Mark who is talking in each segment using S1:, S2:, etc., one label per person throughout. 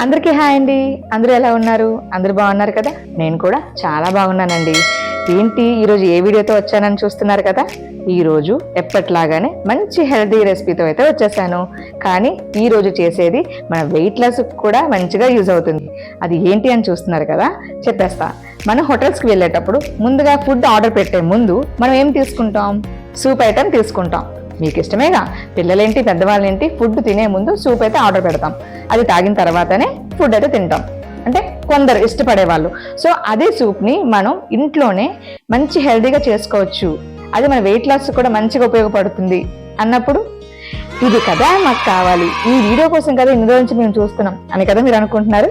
S1: అందరికీ హాయ్ అండి. అందరూ ఎలా ఉన్నారు? అందరూ బాగున్నారు కదా? నేను కూడా చాలా బాగున్నానండి. ఏంటి ఈరోజు ఏ వీడియోతో వచ్చానని చూస్తున్నారు కదా? ఈరోజు ఎప్పట్లాగానే మంచి హెల్తీ రెసిపీతో అయితే వచ్చేసాను. కానీ ఈరోజు చేసేది మన వెయిట్ లాస్ కూడా మంచిగా యూజ్ అవుతుంది. అది ఏంటి అని చూస్తున్నారు కదా? చెప్పేస్తా. మనం హోటల్స్కి వెళ్ళేటప్పుడు ముందుగా ఫుడ్ ఆర్డర్ పెట్టే ముందు మనం ఏం తీసుకుంటాం? సూప్ ఐటెం తీసుకుంటాం. మీకు ఇష్టమేగా పిల్లలేంటి పెద్దవాళ్ళేంటి ఫుడ్ తినే ముందు సూప్ అయితే ఆర్డర్ పెడతాం. అది తాగిన తర్వాతనే ఫుడ్ అయితే తింటాం. అంటే కొందరు ఇష్టపడే వాళ్ళు. సో అదే సూప్ని మనం ఇంట్లోనే మంచి హెల్తీగా చేసుకోవచ్చు. అది మన వెయిట్ లాస్ కూడా మంచిగా ఉపయోగపడుతుంది అన్నప్పుడు ఇది కదా మాకు కావాలి. ఈ వీడియో కోసం కదా ఇన్ని రోజు నుంచి మేము చూస్తున్నాం అని కదా మీరు అనుకుంటున్నారు.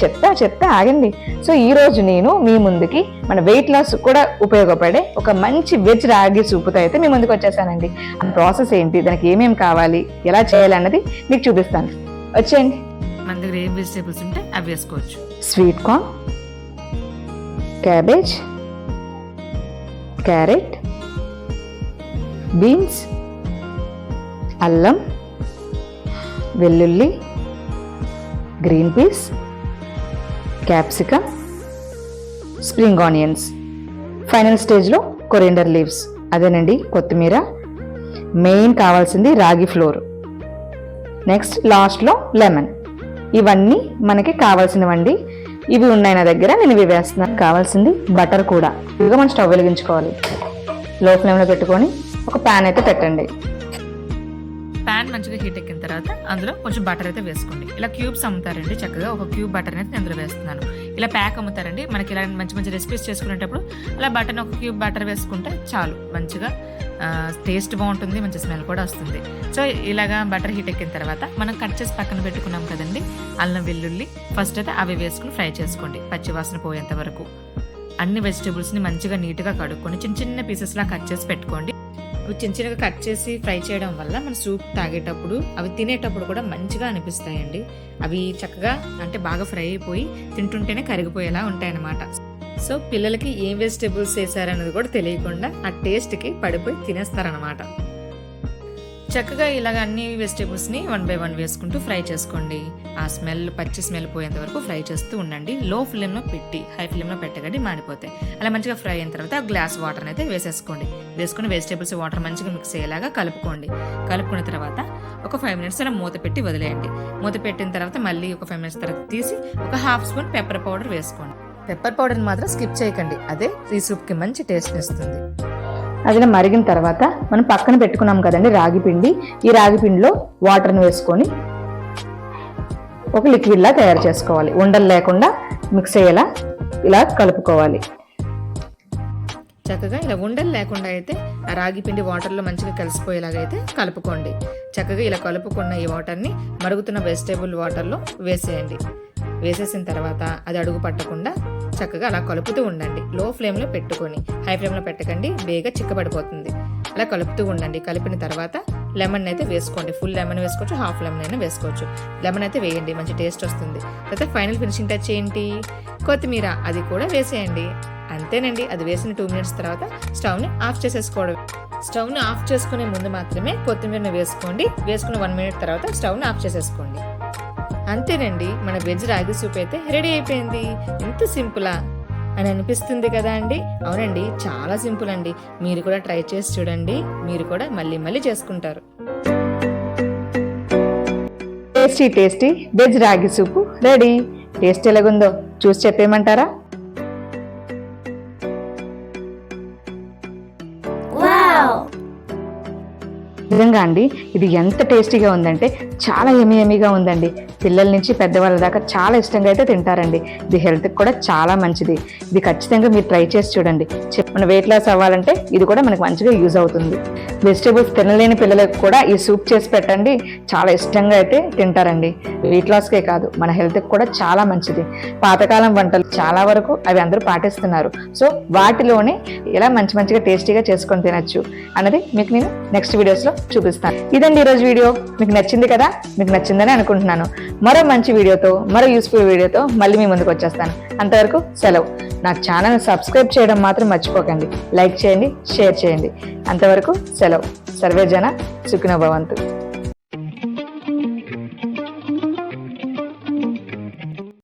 S1: చెప్తా చెప్తా ఆగండి. సో ఈ రోజు నేను మీ ముందుకి మన వెయిట్ లాస్ కూడా ఉపయోగపడే ఒక మంచి వెజ్ రాగి సూపుతో అయితే మీ ముందుకు వచ్చేసానండి. ఆ ప్రాసెస్ ఏంటి? దానికి ఏమేమి కావాలి? ఎలా చేయాలి అన్నది మీకు చూపిస్తాను. వచ్చేయండి.
S2: మన దగ్గర ఏం వెజిటేబుల్స్ ఉంటే అవి వేసుకోవచ్చు.
S1: Sweet corn cabbage carrot beans అల్లం వెల్లుల్లి green peas capsicum spring onions. Final స్టేజ్లో కొరియండర్ లీవ్స్. అదేనండి కొత్తిమీర. మెయిన్ కావాల్సింది రాగి ఫ్లోర్. నెక్స్ట్ లాస్ట్లో లెమన్. ఇవన్నీ మనకి కావాల్సినవండి. ఇవి ఉన్నాయి నా దగ్గర నేను ఇవి వేస్తున్నాను. కావాల్సింది బటర్ కూడా. ఇదిగా మనం స్టవ్ వెలిగించుకోవాలి. లో ఫ్లేమ్లో పెట్టుకొని ఒక ప్యాన్ అయితే పెట్టండి.
S2: ప్యాన్ మంచిగా హీట్ ఎక్కిన తర్వాత అందులో కొంచెం బటర్ అయితే వేసుకోండి. ఇలా క్యూబ్స్ అమ్ముతారండి చక్కగా. ఒక క్యూబ్ బటర్ అయితే అందులో వేస్తున్నాను. ఇలా ప్యాక్ అమ్ముతారండి. మనకి ఇలా మంచి మంచి రెసిపీస్ చేసుకునేటప్పుడు అలా బటర్ ఒక క్యూబ్ బటర్ వేసుకుంటే చాలు. మంచిగా టేస్ట్ బాగుంటుంది మంచి స్మెల్ కూడా వస్తుంది. సో ఇలాగా బటర్ హీట్ ఎక్కిన తర్వాత మనం కట్ చేసి పక్కన పెట్టుకున్నాం కదండి అల్లం వెల్లుల్లి ఫస్ట్ అయితే అవి వేసుకుని ఫ్రై చేసుకోండి. పచ్చివాసన పోయేంత వరకు. అన్ని వెజిటేబుల్స్ని మంచిగా నీట్గా కడుక్కొని చిన్న చిన్న పీసెస్లా కట్ చేసి పెట్టుకోండి. అవి చిన్న చిన్నగా కట్ చేసి ఫ్రై చేయడం వల్ల మన సూప్ తాగేటప్పుడు అవి తినేటప్పుడు కూడా మంచిగా అనిపిస్తాయండి. అవి చక్కగా అంటే బాగా ఫ్రై అయిపోయి తింటుంటేనే కరిగిపోయేలా ఉంటాయన్నమాట. సో పిల్లలకి ఏం వెజిటేబుల్స్ వేసారనేది కూడా తెలియకుండా ఆ టేస్ట్కి పడిపోయి తినేస్తారనమాట చక్కగా ఇలాగ అన్ని వెజిటేబుల్స్ని వన్ బై వన్ వేసుకుంటూ ఫ్రై చేసుకోండి. ఆ స్మెల్ పచ్చి స్మెల్ పోయేంత వరకు ఫ్రై చేస్తూ ఉండండి. లో ఫ్లేమ్లో పెట్టి హై ఫ్లేమ్లో పెట్టగడి మాడిపోతాయి. అలా మంచిగా ఫ్రై అయిన తర్వాత గ్లాస్ వాటర్ అయితే వేసేసుకోండి. వేసుకుని వెజిటేబుల్స్ వాటర్ మంచిగా మిక్స్ అయ్యేలాగా కలుపుకోండి. కలుపుకున్న తర్వాత ఒక ఫైవ్ మినిట్స్ అలా మూత పెట్టి వదిలేయండి. మూత పెట్టిన తర్వాత మళ్ళీ ఒక ఫైవ్ మినిట్స్ తర్వాత తీసి ఒక హాఫ్ స్పూన్ పెప్పర్ పౌడర్ వేసుకోండి. పెప్పర్ పౌడర్ని మాత్రం స్కిప్ చేయకండి. అదే ఈ సూప్కి మంచి టేస్ట్ ఇస్తుంది.
S1: అది మరిగిన తర్వాత మనం పక్కన పెట్టుకున్నాం కదండి రాగి పిండి. ఈ రాగి పిండిలో వాటర్ని వేసుకొని ఒక లిక్విడ్లా తయారు చేసుకోవాలి. ఉండలు లేకుండా మిక్స్ అయ్యేలా ఇలా కలుపుకోవాలి.
S2: చక్కగా ఇలా ఉండలు లేకుండా అయితే ఆ రాగి పిండి వాటర్లో మంచిగా కలిసిపోయేలాగా అయితే కలుపుకోండి. చక్కగా ఇలా కలుపుకున్న ఈ వాటర్ని మరుగుతున్న వెజిటేబుల్ వాటర్లో వేసేయండి. వేసేసిన తర్వాత అది అడుగు పట్టకుండా చక్కగా అలా కలుపుతూ ఉండండి. లో ఫ్లేమ్లో పెట్టుకొని హై ఫ్లేమ్లో పెట్టకండి బేగా చిక్కబడిపోతుంది. అలా కలుపుతూ ఉండండి. కలిపిన తర్వాత లెమన్ అయితే వేసుకోండి. ఫుల్ లెమన్ వేసుకోవచ్చు హాఫ్ లెమన్ అయినా వేసుకోవచ్చు. లెమన్ అయితే వేయండి మంచి టేస్ట్ వస్తుంది. తర్వాత ఫైనల్ ఫినిషింగ్ టచ్ ఏంటి? కొత్తిమీర అది కూడా వేసేయండి. అంతేనండి. అది వేసిన టూ మినిట్స్ తర్వాత స్టవ్ని ఆఫ్ చేసేసుకోవడం. స్టవ్ని ఆఫ్ చేసుకునే ముందు మాత్రమే కొత్తిమీరని వేసుకోండి. వేసుకున్న వన్ మినిట్ తర్వాత స్టవ్ని ఆఫ్ చేసేసుకోండి. అంతేనండి మన వెజ్ రాగి సూప్ అయితే రెడీ అయిపోయింది. ఎంత సింపులా? అని అనిపిస్తుంది కదా అండి? అవునండి చాలా సింపుల్ అండి. మీరు కూడా ట్రై చేసి చూడండి మీరు కూడా మళ్ళీ మళ్ళీ చేసుకుంటారు.
S1: టేస్టీ టేస్టీ వెజ్ రాగి సూపు రెడీ. టేస్ట్ ఎలాగుందో చూసి చెప్పేయమంటారా? నిజంగా అండి ఇది ఎంత టేస్టీగా ఉందంటే చాలా ఎమి ఎమిగా ఉందండి. పిల్లల నుంచి పెద్దవాళ్ళ దాకా చాలా ఇష్టంగా అయితే తింటారండి. ఇది హెల్త్కి కూడా చాలా మంచిది. ఇది ఖచ్చితంగా మీరు ట్రై చేసి చూడండి. మన వెయిట్ లాస్ అవ్వాలంటే ఇది కూడా మనకు మంచిగా యూజ్ అవుతుంది. వెజిటేబుల్స్ తినలేని పిల్లలకు కూడా ఈ సూప్ చేసి పెట్టండి. చాలా ఇష్టంగా అయితే తింటారండి. వెయిట్ లాస్కే కాదు మన హెల్త్కి కూడా చాలా మంచిది. పాతకాలం వంటలు చాలా వరకు అవి అందరూ పాటిస్తున్నారు. సో వాటిలోనే ఇలా మంచి మంచిగా టేస్టీగా చేసుకొని తినచ్చు. అన్నది మీకు నేను నెక్స్ట్ వీడియోస్లో చూపిస్తాను. ఇదండి ఈరోజు వీడియో. మీకు నచ్చింది కదా? మీకు నచ్చిందని అనుకుంటున్నాను. మరో మంచి వీడియోతో మరో యూస్ఫుల్ వీడియోతో మళ్ళీ మీ ముందుకు వచ్చేస్తాను. అంతవరకు సెలవు. నా ఛానల్ సబ్స్క్రైబ్ చేయడం మాత్రం మర్చిపోకండి. లైక్ చేయండి షేర్ చేయండి. అంతవరకు సెలవు. సర్వేజన సుఖినో భవంతు